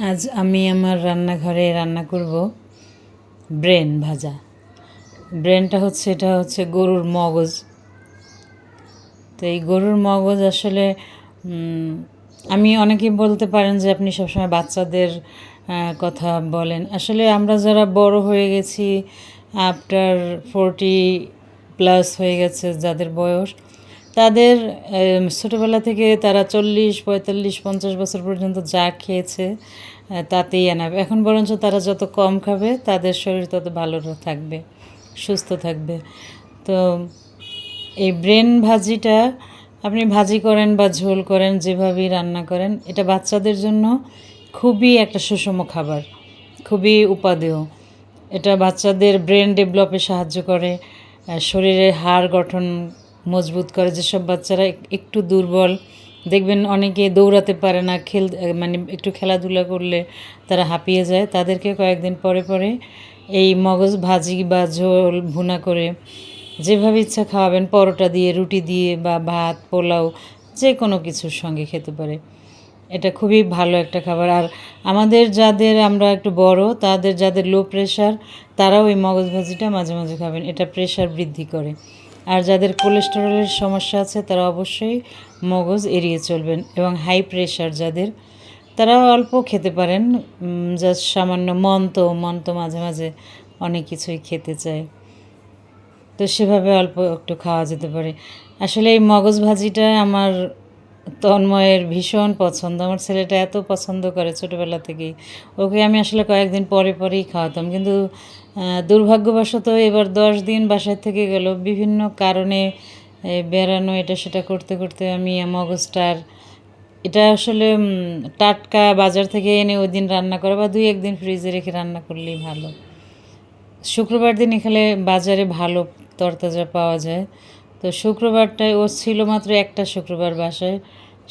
আজ আমি আমার রান্নাঘরে রান্না করব ব্রেন ভাজা। ব্রেনটা হচ্ছে, এটা হচ্ছে গরুর মগজ। তো এই গরুর মগজ আসলে আমি অনেকেই বলতে পারেন যে আপনি সবসময় বাচ্চাদের কথা বলেন। আসলে আমরা যারা বড় হয়ে গেছি আফটার ফোরটি প্লাস হয়ে গেছে যাদের বয়স তাদের ছোটোবেলা থেকে তারা চল্লিশ, পঁয়তাল্লিশ, পঞ্চাশ বছর পর্যন্ত যা খেয়েছে তাতেই আনাবে এখন বরঞ্চ তারা যত কম খাবে, তাদের শরীর তত ভালো থাকবে, সুস্থ থাকবে। তো এই ব্রেন ভাজিটা আপনি ভাজি করেন বা ঝোল করেন, যেভাবেই রান্না করেন, এটা বাচ্চাদের জন্য খুবই একটা সুষম খাবার, খুবই উপাদেয়। এটা বাচ্চাদের ব্রেন ডেভেলপে সাহায্য করে শরীরের হাড় গঠন মজবুত করে, যেসব বাচ্চারা একটু দুর্বল, দেখবেন অনেকে দৌড়াতে পারে না, খেল মানে একটু খেলাধুলা করলে তারা হাঁপিয়ে যায়। তাদেরকে কয়েকদিন পরে পরে এই মগজ ভাজি বা ঝোল ভুনা করে যেভাবে ইচ্ছা খাওয়াবেন, পরোটা দিয়ে, রুটি দিয়ে বা ভাত, পোলাও যে কোনো কিছুর সঙ্গে খেতে পারে। এটা খুবই ভালো একটা খাবার। আর আমাদের যাদের আমরা একটু বড়, তাদের যাদের লো প্রেশার তারাও এই মগজ ভাজিটা মাঝে মাঝে খাবেন। এটা প্রেশার বৃদ্ধি করে। আর যাদের কোলেস্টেরলের সমস্যা আছে, তারা অবশ্যই মগজ এড়িয়ে চলবেন এবং হাই প্রেশার যাদের, তারা অল্প খেতে পারেন জাস্ট সামান্য মন্ত মন্ত মাঝে মাঝে অনেক কিছুই খেতে চায়। তো সেভাবে অল্প একটু খাওয়া যেতে পারে। আসলে এই মগজ ভাজিটা আমার তন্ময়ের ভীষণ পছন্দ। আমার ছেলেটা এত পছন্দ করে ছোটোবেলা থেকেই। ওকে আমি আসলে কয়েকদিন পরে পরেই খাওয়াতাম। কিন্তু দুর্ভাগ্যবশত এবার দশ দিন বাসায় থেকে গেল। বিভিন্ন কারণে বেড়ানো এটা সেটা করতে করতে আমি মগজটার এটা আসলে টাটকা বাজার থেকে এনে ওই দিন রান্না করা বা দুই একদিন ফ্রিজে রেখে রান্না করলেই ভালো। শুক্রবার দিন এখানে বাজারে ভালো তরতাজা পাওয়া যায়। তো শুক্রবারটায় ও ছিল মাত্র একটা শুক্রবার বাসায়।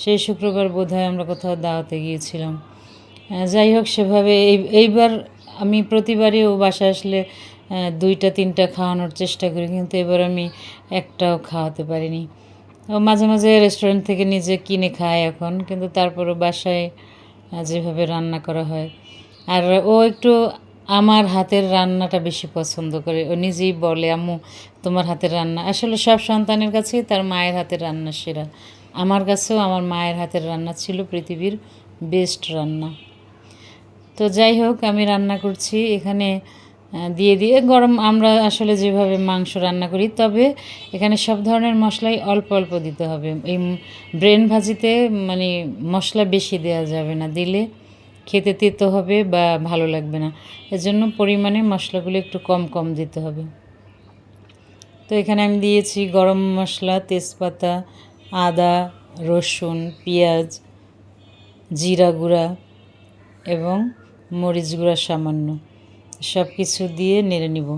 সেই শুক্রবার বোধহয় আমরা কোথাও দাওয়াতে গিয়েছিলাম। যাই হোক, সেভাবে এই, এইবার আমি প্রতিবারই ও বাসায় আসলে দুইটা, তিনটা খাওয়ানোর চেষ্টা করি, কিন্তু এবার আমি একটাও খাওয়াতে পারিনি। ও মাঝে মাঝে রেস্টুরেন্ট থেকে নিজে কিনে খায় এখন, কিন্তু তারপরও বাসায় যেভাবে রান্না করা হয়। আর ও একটু আমার হাতের রান্নাটা বেশি পছন্দ করে। ও নিজেই বলে, আম্মু, তোমার হাতের রান্না। আসলে সব সন্তানের কাছেই তার মায়ের হাতের রান্না সেরা। আমার কাছেও আমার মায়ের হাতের রান্না ছিল পৃথিবীর বেস্ট রান্না। তো যাই হোক, আমি রান্না করছি। এখানে দিয়ে দিয়ে গরম, আমরা আসলে যেভাবে মাংস রান্না করি, তবে এখানে সব ধরনের মশলাই অল্প অল্প দিতে হবে। এই ব্রেন ভাজিতে মানে মশলা বেশি দেওয়া যাবে না। দিলে খেতে তেতো হবে বা ভালো লাগবে না। এজন্য পরিমাণে মশলাগুলো একটু কম কম দিতে হবে। তো এখানে আমি দিয়েছি গরম মশলা, তেজপাতা, আদা, রসুন, পেঁয়াজ, জিরা গুঁড়া এবং মরিচ গুঁড়া সামান্য। সব কিছু দিয়ে নেড়ে নিব।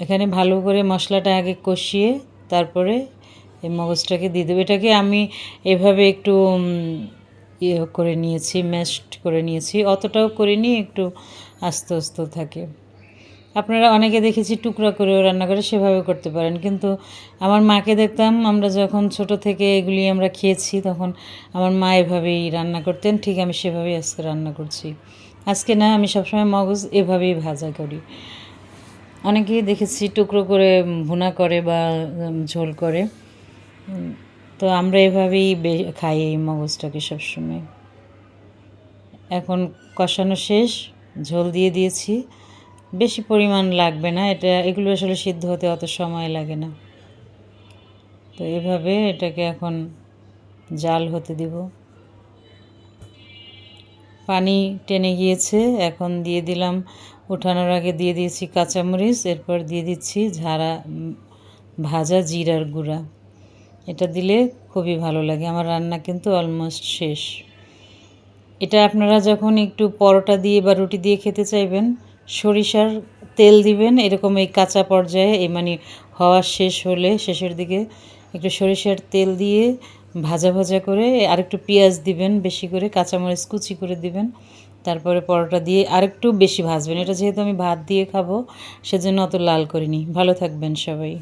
এখানে ভালো করে মশলাটা আগে কষিয়ে তারপরে এই মগজটাকে দিয়ে দেবো। এটাকে আমি এভাবে একটু ইয়ে করে নিয়েছি, ম্যাশড করে নিয়েছি। অতটাও করিনি, একটু আস্তে আস্তে থাকে। আপনারা অনেকে দেখেছি টুকরা করেও রান্না করে সেভাবে করতে পারেন। কিন্তু আমার মাকে দেখতাম, আমরা যখন ছোট থেকে এগুলি আমরা খেয়েছি, তখন আমার মা এভাবেই রান্না করতেন। ঠিক আমি সেভাবেই আজকে রান্না করছি। আজকে না, আমি সবসময় মগজ এভাবেই ভাজা করি। অনেকেই দেখেছি টুকরো করে ভুনা করে বা ঝোল করে। তো আমরা এভাবেই বে- খাই এই মগজটাকে সবসময়। এখন কষানো শেষ, ঝোল দিয়ে দিয়েছি। বেশি পরিমাণ লাগবে না। এটা, এগুলো আসলে সিদ্ধ হতে অত সময় লাগে না। তো এভাবে এটাকে এখন জাল হতে দিব। পানি টেনে গিয়েছে। এখন দিয়ে দিলাম, ওঠানোর আগে দিয়ে দিয়েছি কাঁচামরিচ, এরপর দিয়ে দিচ্ছি ঝাড়া ভাজা জিরার গুঁড়া। এটা দিলে খুবই ভালো লাগে। আমার রান্না কিন্তু অলমোস্ট শেষ। এটা আপনারা যখন একটু পরোটা দিয়ে বা রুটি দিয়ে খেতে চাইবেন সরিষার তেল দিবেন, এরকম এই কাঁচা পর্যায়ে, এই মানে হওয়া শেষ হলে, শেষের দিকে একটু সরিষার তেল দিয়ে ভাজা ভাজা করে আরেকটু পেঁয়াজ দিবেন বেশি করে, কাঁচামরিচ কুচি করে দিবেন। তারপরে পরোটা দিয়ে আরেকটু বেশি ভাজবেন। এটা যেহেতু আমি ভাত দিয়ে খাব, সেজন্য অত লাল করিনি। ভালো থাকবেন সবাই।